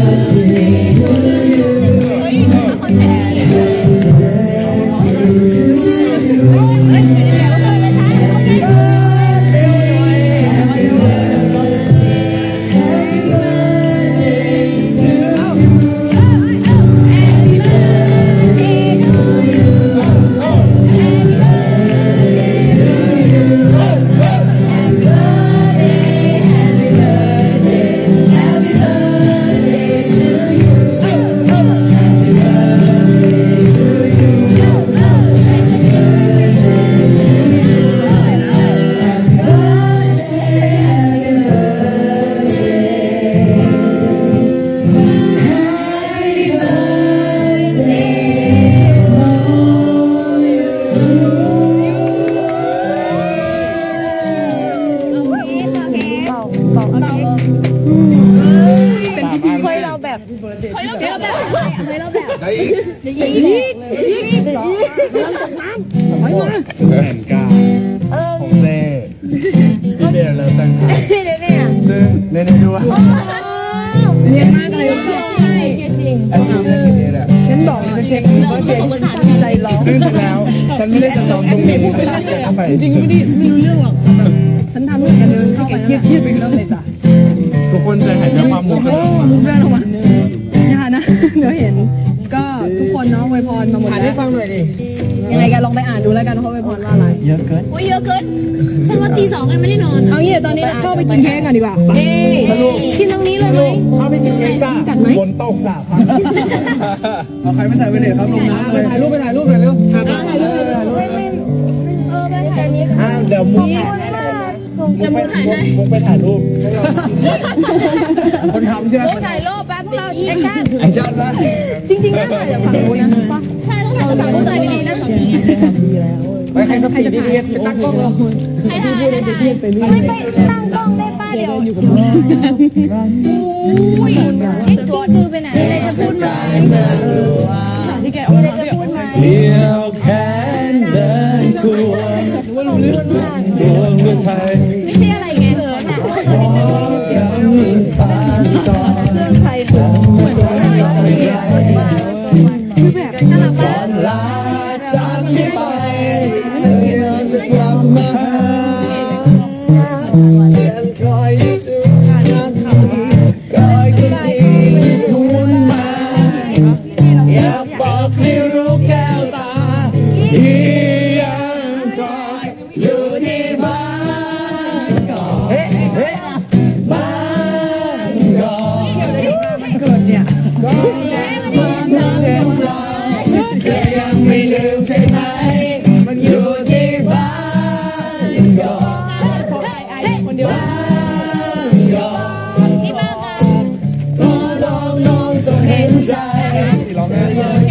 เฮ้ยเราแบบเฮ้ยเราแบบได้อีกยิงยิงยิงยิงน้ำตกน้ำถอยมาแผ่นกาของเต้พี่เบลเลิฟตั้งหากพี่เนี่ยเนี่ยซึ่งเล่นได้ด้วยเนียนมากเลยใช่จริงไอ้ที่เล่นที่นี่แหละฉันบอกเลยเพลงว่าเพลงใจร้องซึ่งจริงแล้วฉันไม่ได้จะซ้อมตรงนี้ไปจริงไม่ได้ไม่รู้เรื่องหรอกฉันทำเรื่องการเดินเข้าไปเครียดเครียดไปเรื่องเลยจ้ะ วยพรมาหมดแล้วให้ฟังหน่อยดิยังไงกันลองไปอ่านดูแล้วกันว่าเขาอวยพรว่าอะไร เยอะเกินโอ้ยเยอะเกินฉันว่าตีสองยังไม่ได้นอนเอางี้เดี๋ยวตอนนี้เข้าไปกินเค้กกันดีกว่าเอ๊สรุปกินตรงนี้เลยไหม เข้าไปกินเค้กจ้ากัดไหม ฝนตกจ้าพังเอาใครไม่ใส่ไว้เลยครับลงน้ำเลยถ่ายรูปไปถ่ายรูปหน่อยเร็วถ่ายรูปถ่ายรูปเออไปถ่ายนี้อ่าเดี๋ยวมุกมุ กไปมุกไปถ่ายรูปคนทำใช่ไหมถ่ายรูปแป๊บพวกเราแอคชั่นไอ้เจ้าละจริงๆน่าถ่ายจากฝั่งนู้นนะปะใช่ต้องถ่ายกับสามผู้ใจดีๆนะสองนี้ไปใครสปีดดีๆไปตั้งกล้องเราใครถ่ายใครถ่ายไม่ไปตั้งกล้องได้ป้าเดี๋ยวอยู่กับอุ้ยเช็คตัวคือไปไหนอะไรจะพูดไหมที่แกเอามาเรียกพูดไหมเลี้ยวแขนเดินควงควงเมืองไทยไม่ใช่อะไร แบ 老乡